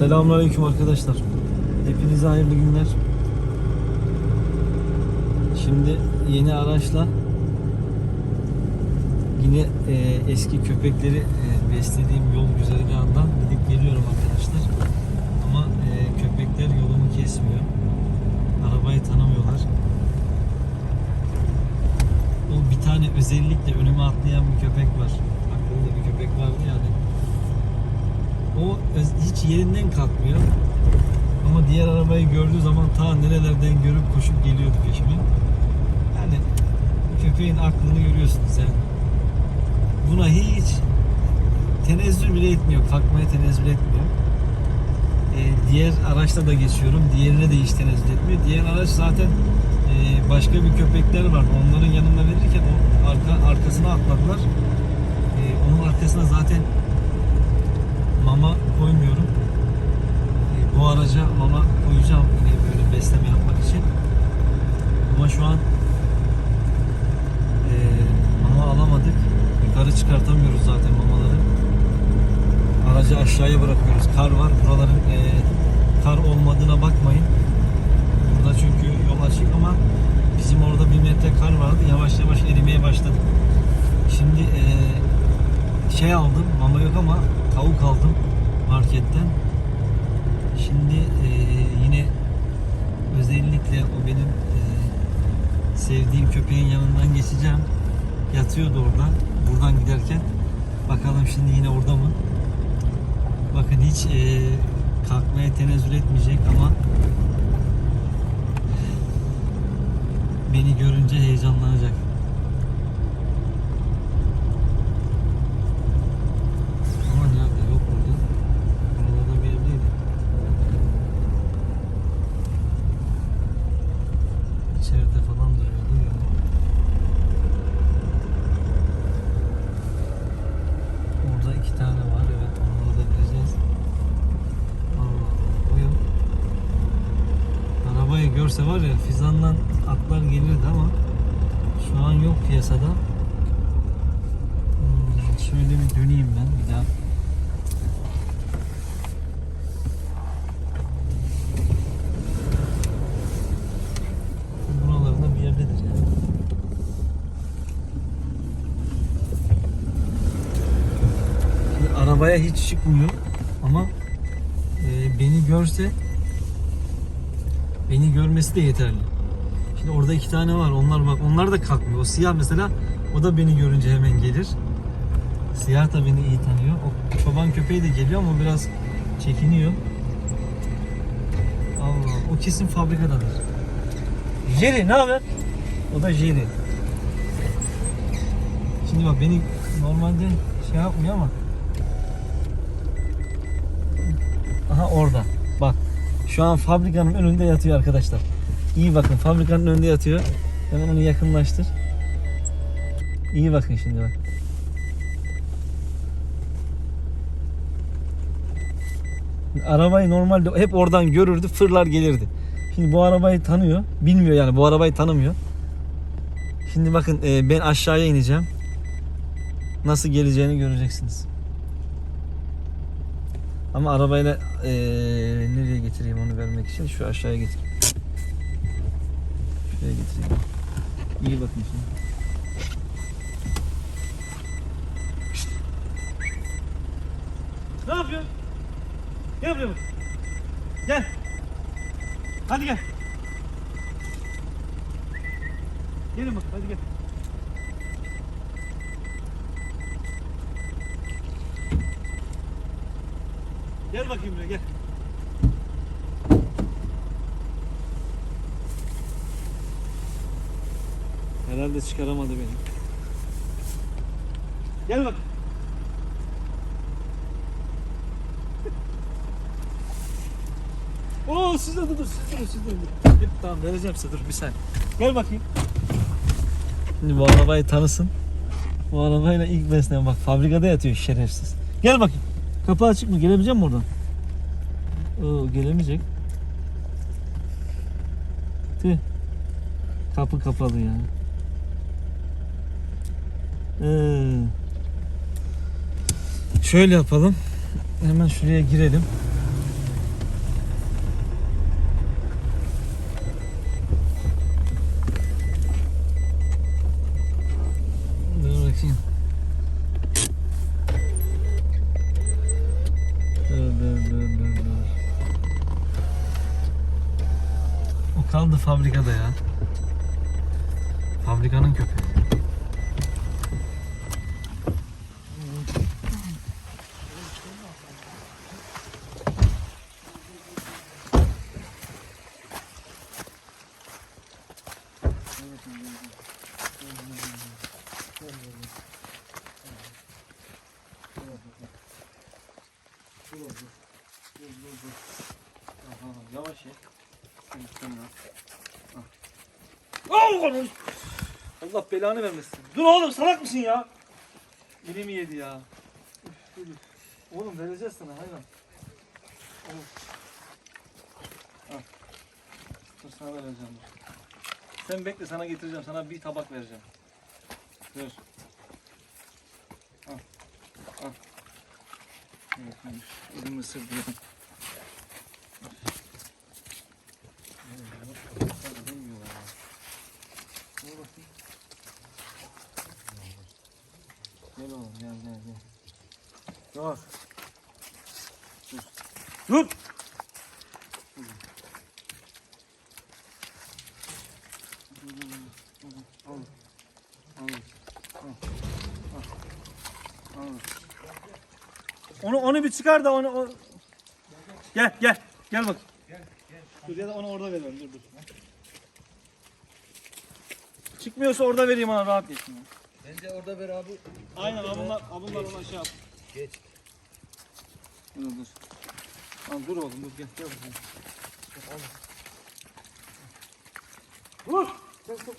Selamünaleyküm arkadaşlar. Hepinize hayırlı günler. Şimdi yeni araçla yine e, eski köpekleri e, beslediğim yol güzergahından gidip geliyorum arkadaşlar. Ama e, köpekler yolumu kesmiyor. Arabayı tanımıyorlar. O bir tane özellikle önüme atlayan bir köpek var. Aklımda bir köpek vardı yani. O hiç yerinden kalkmıyor. Ama diğer arabayı gördüğü zaman ta nerelerden görüp koşup geliyordu peşime. Yani köpeğin aklını görüyorsunuz yani. Buna hiç tenezzül bile etmiyor. Kalkmaya tenezzül etmiyor. Ee, diğer araçla da geçiyorum. Diğerine de hiç tenezzül etmiyor. Diğer araç zaten e, başka bir köpekler var. Onların yanına verirken o arka, arkasına atladılar. Ee, onun arkasına zaten mama koymuyorum. Ee, Bu araca mama koyacağım yine böyle besleme yapmak için. Ama şu an e, mama alamadık. Yukarı çıkartamıyoruz zaten mamaları. Aracı aşağıya bırakıyoruz. Kar var. Buraların e, kar olmadığına bakmayın. Burada çünkü yol açık ama bizim orada bir metre kar vardı. Yavaş yavaş erimeye başladı. Şey aldım. Mama yok ama tavuk aldım marketten. Şimdi e, yine özellikle o benim e, sevdiğim köpeğin yanından geçeceğim. Yatıyordu orada. Buradan giderken. Bakalım şimdi yine orada mı? Bakın hiç e, kalkmaya tenezzül etmeyecek ama beni görünce heyecanlanacak. Ama nerede? Yok burada. Buralarda bir yerdeydi. İçeride falan duruyordu ya. Orada iki tane var. Evet onları da bileceğiz. Allah Allah. O yok. Görse var ya fizandan atlar gelirdi ama şu an yok piyasada. Hmm, şöyle bir döneyim ben bir daha. Buralarda bir yerdedir yani. Arabaya hiç çıkmıyor ama e, beni görse beni görmesi de yeterli. Şimdi orada iki tane var. Onlar bak onlar da kalkmıyor. O siyah mesela o da beni görünce hemen gelir. Siyah da beni iyi tanıyor. O çoban köpeği de geliyor ama biraz çekiniyor. Allah o kesin fabrikadadır. Jerry ne haber? O da Jerry. Şimdi bak beni normalde şey yapmıyor ama Aha orada. Bak. Şu an fabrikanın önünde yatıyor arkadaşlar. İyi bakın fabrikanın önünde yatıyor. Hemen onu yakınlaştır. İyi bakın şimdi bak. Arabayı normalde hep oradan görürdü, fırlar gelirdi. Şimdi bu arabayı tanıyor. Bilmiyor yani bu arabayı tanımıyor. Şimdi bakın e, ben aşağıya ineceğim. Nasıl geleceğini göreceksiniz. Ama arabayla e, nereye getireyim onu vermek için şu aşağıya getireyim. Şuraya getireyim. İyi bakın şimdi. Ne yapıyorsun? Gel buraya bak. Gel. Hadi gel. Gelin bak hadi gel. Gel bakayım buraya gel. Herhalde çıkaramadı beni. Gel bak. Oo siz de dur, siz de dur, siz de dur. Tamam vereceğim size dur bir saniye. Gel bakayım. Şimdi bu arabayı tanısın. Bu arabayla ilk besleyen bak fabrikada yatıyor şerefsiz. Gel bakayım. Kapı açık mı? Gelebilecek mi oradan? Oo gelemeyecek. Tüh. Kapı kapalı ya. Ee, şöyle yapalım. Hemen şuraya girelim. Kaldı fabrikada ya. Fabrikanın köpeği. Yavaş ye. Allah belanı vermesin. Dur oğlum salak mısın ya? Elimi yedi ya. Oğlum vereceğiz sana hayvan. Dur sana vereceğim. Sen bekle sana getireceğim. Sana bir tabak vereceğim. Dur. Al. Al. Evet. Elimi ısırdı. ya. Bilmiyorlar ya. Gel bakayım. Gel oğlum gel gel gel. Dur. Dur. Dur. Al. Al. Al. Onu onu bir çıkar da onu o... Gel gel gel bak. Dur ya da onu orada verelim dur dur. Çıkmıyorsa orada vereyim ona rahat geçsin. Bence orada ver abi. Aynen abunlar, abunlar ona şey yap. Geç. Dur dur. Tamam dur oğlum dur gel. Gel bakalım. Dur. Gel dur.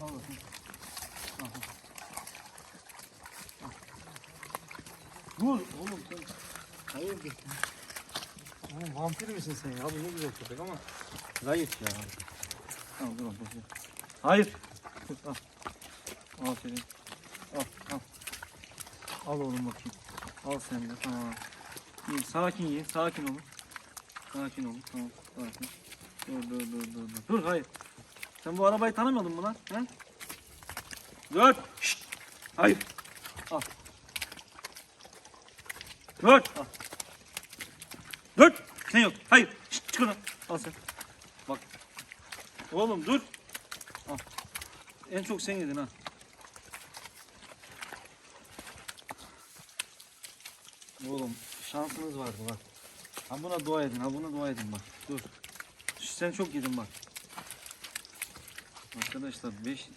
Al bakayım. Dur oğlum sen. Hayır git. Oğlum vampir misin sen ya? Bu ne güzel köpek ama zayıf ya. Al dur dur. Hayır. Dur al. Aferin. Al al. Al oğlum bakayım. Al sen de tamam. İyi, sakin yiyin, sakin olun. Sakin olun, tamam. Sakin. Dur dur dur dur dur. Dur hayır. Sen bu arabayı tanımadın mı lan? He? Dur. Şşt. Hayır. Al. Dur. Al. Sen yok. Hayır. Şşt, çık oradan. Al sen. Bak. Oğlum dur. Al. En çok sen yedin ha. Oğlum şansınız vardı bak. Ha buna dua edin, ha buna dua edin bak. Dur. Sen çok yedin bak. Arkadaşlar 5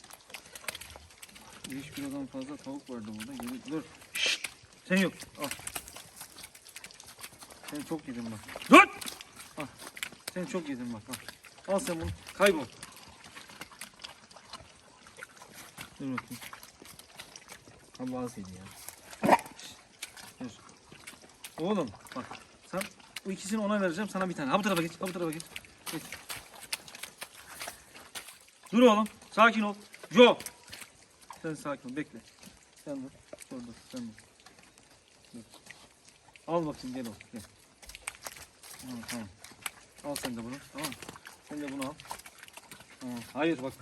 5 kilodan fazla tavuk vardı burada. Dur. Şşt! Sen yok. Al. Sen çok yedin bak. Dur! Al. Sen çok yedin bak. Al. Al sen bunu. Kaybol. Dur bakayım. Allah az yedi ya. Dur. Oğlum bak sen bu ikisini ona vereceğim sana bir tane. Ha bu tarafa geç. Ha bu tarafa geç. Geç. Dur oğlum. Sakin ol. Jo. Sen sakin ol. Bekle. Sen dur. Dur dur. Sen dur. dur. Al bakayım gel oğlum. Gel. Tamam, tamam. Al sen de bunu. Tamam. Sen de bunu al. Tamam. Hayır bak.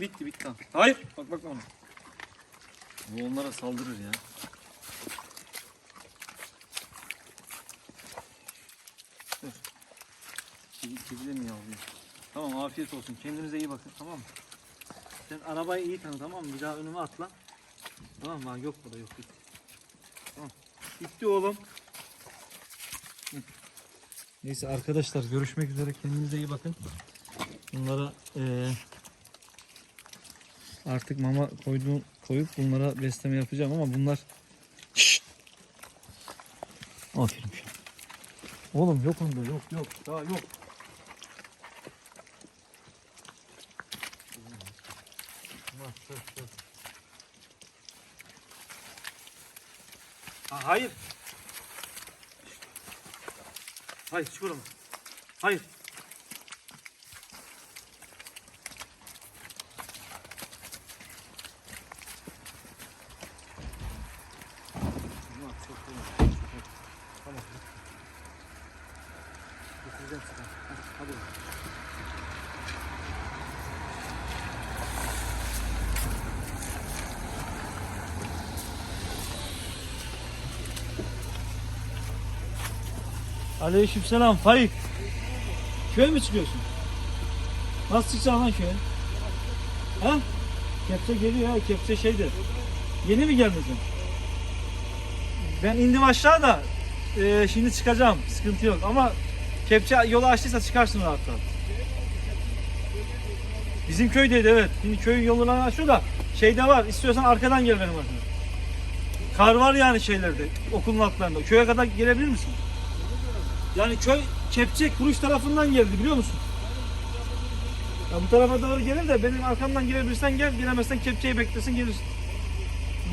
Bitti bitti. Tamam. Hayır. Bak bak ona. Bu onlara saldırır ya. Dur. Kedi, de mi yavruyor? Tamam afiyet olsun. Kendinize iyi bakın tamam mı? Sen arabayı iyi tanı tamam mı? Bir daha önüme atla. Tamam mı? Yok burada yok bitti. Tamam. Bitti oğlum. Hı. Neyse arkadaşlar görüşmek üzere. Kendinize iyi bakın. Bunlara eee artık mama koyduğum koyup bunlara besleme yapacağım ama bunlar Şşt! Aferin. Oğlum yok onda yok yok daha yok. Ha, hayır. Hayır çık oradan. Hayır. Tamam, çok iyi. Tamam. Getireceğim sana. Hadi, hadi. Aleykümselam Faik. Köye mi çıkıyorsun? Nasıl çıkacaksın lan köye? Ha? Kepçe geliyor ha. Kepçe şeydi. Yeni mi sen? Ben indim aşağı da e, şimdi çıkacağım. Sıkıntı yok ama kepçe yolu açtıysa çıkarsın rahat rahat. Bizim köydeydi evet. Şimdi köyün yolunu açıyor da şeyde var. İstiyorsan arkadan gel benim arkama. Kar var yani şeylerde. Okulun altlarında. Köye kadar gelebilir misin? Yani köy kepçe kuruş tarafından geldi biliyor musun? Ya bu tarafa doğru gelir de benim arkamdan gelebilirsen gel, gelemezsen kepçeyi beklesin gelirsin.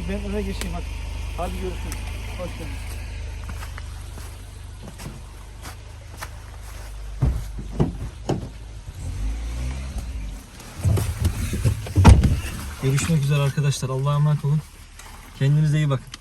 Ben öne geçeyim hadi. Hadi görüşürüz. Hoş geldin. Görüşmek üzere arkadaşlar. Allah'a emanet olun. Kendinize iyi bakın.